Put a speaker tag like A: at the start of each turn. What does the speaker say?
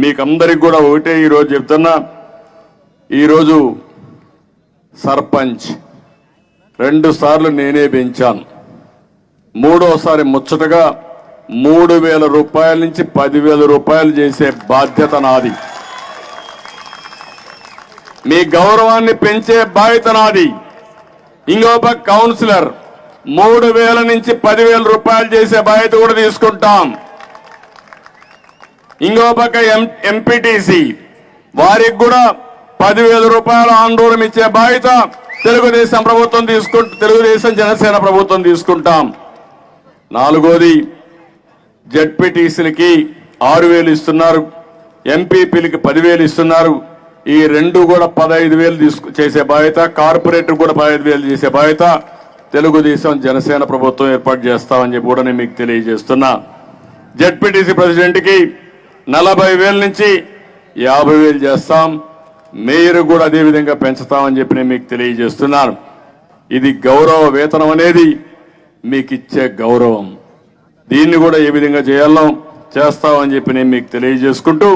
A: మీకందరికి కూడా ఒకటే ఈరోజు చెప్తున్నా. ఈరోజు సర్పంచ్ రెండు సార్లు నేనే పెంచాను. మూడోసారి ముచ్చటగా మూడు వేల రూపాయల నుంచి పదివేల రూపాయలు చేసే బాధ్యత నాది. మీ గౌరవాన్ని పెంచే బాధ్యత నాది. ఇంకో కౌన్సిలర్ మూడు వేల నుంచి పదివేల రూపాయలు చేసే బాధ్యత కూడా తీసుకుంటాం. ఇంకో పక్క ఎం ఎంపీటీసీ. వారికి కూడా పదివేల రూపాయల ఆందోళన ఇచ్చే బాధ్యత తెలుగుదేశం ప్రభుత్వం తీసుకుంటు తెలుగుదేశం జనసేన ప్రభుత్వం తీసుకుంటాం. నాలుగోది జడ్పీటీసీలకి ఆరు వేలు ఇస్తున్నారు. ఎంపీపీలకి పదివేలు ఇస్తున్నారు. ఈ రెండు కూడా పదహైదు వేలు తీసుకు చేసే బాధ్యత కార్పొరేటర్ కూడా పదహైదు వేలు చేసే బాధ్యత తెలుగుదేశం జనసేన ప్రభుత్వం ఏర్పాటు చేస్తామని చెప్పి కూడా నేను మీకు తెలియజేస్తున్నా. జడ్పీటీసీ ప్రెసిడెంట్కి నలభై వేల నుంచి యాభై వేలు చేస్తాం. మీరు కూడా అదే విధంగా పెంచుతామని చెప్పి నేను మీకు తెలియజేస్తున్నాను. ఇది గౌరవ వేతనం అనేది మీకు ఇచ్చే గౌరవం. దీన్ని కూడా ఏ విధంగా చేయాలో చేస్తామని చెప్పి నేను మీకు తెలియజేసుకుంటూ